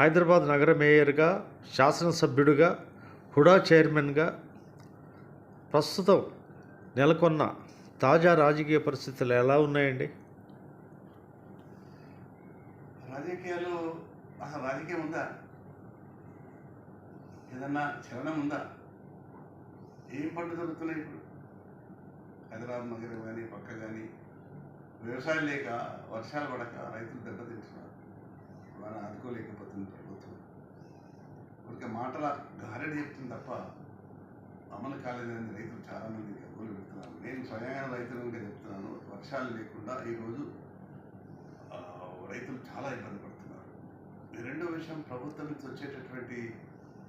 హైదరాబాద్ నగర మేయర్గా శాసనసభ్యుడిగా హుడా చైర్మన్గా ప్రస్తుతం నెలకొన్న తాజా రాజకీయ పరిస్థితులు ఎలా ఉన్నాయండి? రాజకీయాలు అసలు రాజకీయం ఉందా? ఏదన్నా చలనం ఉందా? ఏం పంట దొరుకుతున్నాయి ఇప్పుడు? హైదరాబాద్ నగరం కానీ పక్క కానీ వ్యవసాయం లేక వర్షాలు పడక రైతులు దెబ్బతింటున్నారు. వాళ్ళని ఆదుకోలేకపోతుంది ఊరికే మాటల గారెడి చెప్తుంది తప్ప అమలు కాలేదని రైతులు చాలామంది గోలు పెడుతున్నారు. నేను స్వయంగా రైతులుగా చెప్తున్నాను వర్షాలు లేకుండా ఈరోజు రైతులు చాలా ఇబ్బంది పడుతున్నారు. ఈ రెండో విషయం ప్రభుత్వం నుంచి వచ్చేటటువంటి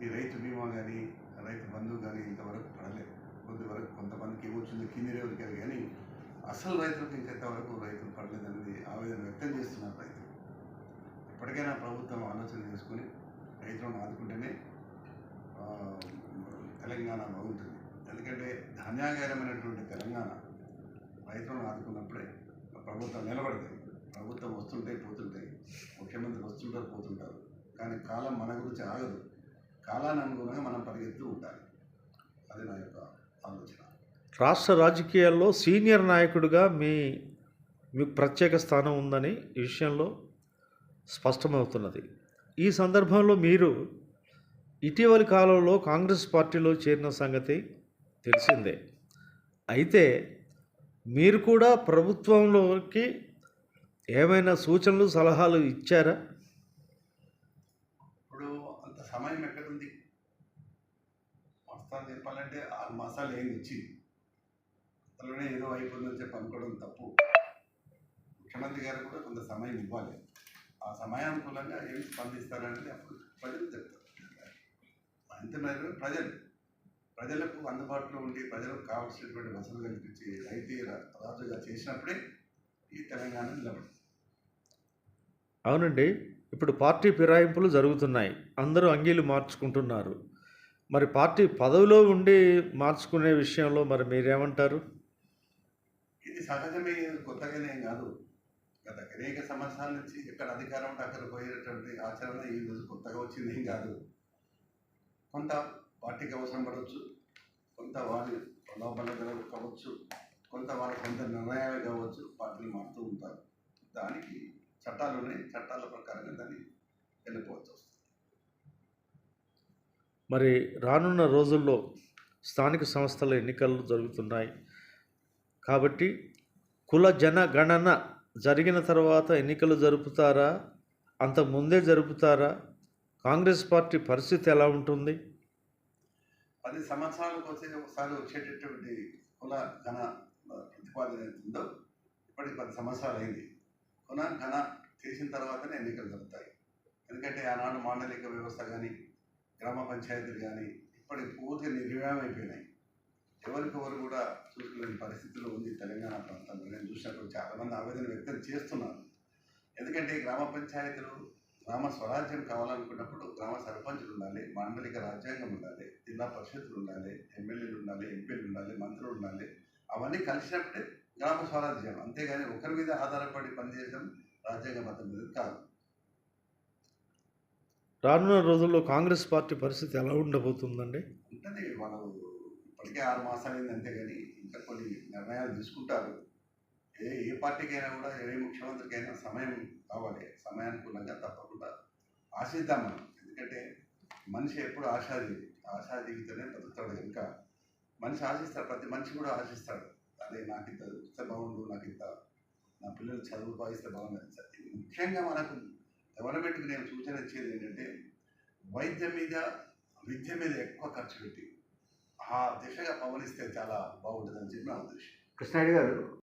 ఈ రైతు బీమా కానీ రైతు బంధువు కానీ ఇంతవరకు పడలేదు. కొద్దివరకు కొంతమందికి ఏమొచ్చిందో కింది రేవులకి కానీ అసలు రైతులకు ఇంకెంతవరకు రైతులు పడలేదనేది ఆవేదన వ్యక్తం చేస్తున్నారు రైతులు. ఇప్పటికైనా ప్రభుత్వం ఆలోచన చేసుకుని రైతులను ఆదుకుంటేనే తెలంగాణ బాగుంటుంది. ఎందుకంటే ధాన్యాగారమైనటువంటి తెలంగాణ రైతులను ఆదుకున్నప్పుడే ప్రభుత్వం నిలబడతాయి ప్రభుత్వం వస్తుంటాయి పోతుంటాయి ముఖ్యమంత్రి వస్తుంటారు పోతుంటారు. కానీ కాలం మన గురించి ఆగదు. కాలాన్ని అనుగుణంగా మనం పరిగెత్తు ఉండాలి. అది నా యొక్క ఆలోచన. రాష్ట్ర రాజకీయాల్లో సీనియర్ నాయకుడిగా మీ మీకు ప్రత్యేక స్థానం ఉందని ఈ విషయంలో స్పష్టమవుతున్నది. ఈ సందర్భంలో మీరు ఇటీవలి కాలంలో కాంగ్రెస్ పార్టీలో చేరిన సంగతి తెలిసిందే. అయితే మీరు కూడా ప్రభుత్వంలోకి ఏమైనా సూచనలు సలహాలు ఇచ్చారా? ఇప్పుడు అంత సమయం ఎక్కడుంది? వస్తాను చెప్పాలంటే ఆరు మాసాలు ఏమి ఇచ్చింది? అంతలోనే ఏదో అయిపోయిందని చెప్పి అనుకోవడం తప్పు. ముఖ్యమంత్రి గారు కూడా కొంత సమయం ఇవ్వాలి. ఆ సమయానుకూలంగా ఏమి స్పందిస్తారనేది అప్పుడు ప్రజలు చెప్తారు. అంత మేరకు ప్రజలు. ప్రజలకు అందుబాటులో ఉండి ప్రజలకు కావాల్సినటువంటి వసతులు కల్పించి రైతు రాజుగా చేసినప్పుడే ఈ తెలంగాణ నిలబడుతుంది. అవునండి. ఇప్పుడు పార్టీ ఫిరాయింపులు జరుగుతున్నాయి. అందరూ అంగీలు మార్చుకుంటున్నారు. మరి పార్టీ పదవిలో ఉండి మార్చుకునే విషయంలో మరి మీరేమంటారు? ఇది సహజమే కొత్తగానే కాదు. గత అనేక సంవత్సరాల నుంచి ఎక్కడ అధికారం ఉంటే అక్కడ పోయేటటువంటి ఆచరణ ఈ రోజు కొత్తగా వచ్చింది ఏం కాదు. కొంత పార్టీకి అవసరం పడవచ్చు కొంత వారి ప్రలోభాలు కావచ్చు కొంత వారి కొంత నిర్ణయాలు కావచ్చు పార్టీలు మారుతూ ఉంటారు. దానికి చట్టాలు ఉన్నాయి చట్టాల ప్రకారంగా దాన్ని వెళ్ళిపోవచ్చు మరి రానున్న రోజుల్లో స్థానిక సంస్థల ఎన్నికలు జరుగుతున్నాయి. కాబట్టి కుల జనగణన జరిగిన తర్వాత ఎన్నికలు జరుపుతారా? అంత ముందే జరుపుతారా? కాంగ్రెస్ పార్టీ పరిస్థితి ఎలా ఉంటుంది? పది సంవత్సరాలకు వచ్చే ఒకసారి వచ్చేటటువంటి కుల ఘన ప్రతిపాదన ఉందో ఇప్పటికి పది సంవత్సరాలు అయింది. కుల ఘన చేసిన తర్వాతనే ఎన్నికలు జరుగుతాయి ఎందుకంటే ఆనాడు మాండలిక వ్యవస్థ కానీ గ్రామ పంచాయతీలు కానీ ఇప్పటికి పూర్తిగా నిర్వీర్యం ఎవరికెవరు కూడా చూసుకోలేని పరిస్థితిలో ఉంది తెలంగాణ ప్రాంతంలో చూసినప్పుడు చాలామంది ఆవేదన వ్యక్తం చేస్తున్నారు. ఎందుకంటే గ్రామ పంచాయతీలు గ్రామ స్వరాజ్యం కావాలనుకున్నప్పుడు గ్రామ సర్పంచులు ఉండాలి మాండలిక రాజ్యాంగం ఉండాలి జిల్లా పరిషత్తులు ఉండాలి ఎమ్మెల్యేలు ఉండాలి ఎంపీలు ఉండాలి మంత్రులు ఉండాలి. అవన్నీ కలిసినప్పుడే గ్రామ స్వరాజ్యం. అంతేగాని ఒకరి మీద ఆధారపడి పనిచేయడం రాజ్యాంగబద్ధం మీద కాదు. రానున్న రోజుల్లో కాంగ్రెస్ పార్టీ పరిస్థితి ఎలా ఉండబోతుందండి? ఉంటుంది. వాళ్ళు ఇప్పటికే ఆరు మాసాలు అయింది అంతేగాని ఇంకా కొన్ని నిర్ణయాలు తీసుకుంటారు. ఏ ఏ పార్టీకైనా కూడా ఏ ముఖ్యమంత్రికైనా సమయం కావాలి. సమయానుకూలంగా తప్పకుండా ఆశిద్దాం మనం. ఎందుకంటే మనిషి ఎప్పుడు ఆశాజీవి ఆశాజీవితోనే బతుకుతాడు కనుక మనిషి ఆశిస్తాడు. ప్రతి మనిషి కూడా ఆశిస్తాడు. అదే నాకు ఇంత ఇస్తే బాగుండు నాకు ఇంత నా పిల్లలు చదువు భావిస్తే బాగుంది ముఖ్యంగా మనకు గవర్నమెంట్కి నేను సూచన ఇచ్చేది ఏంటంటే వైద్యం మీద విద్య మీద ఎక్కువ ఖర్చు పెట్టి ఆ దిశగా పవనిస్తే చాలా బాగుంటుందని చెప్పి నా ఉద్దేశం. కృష్ణారెడ్డి గారు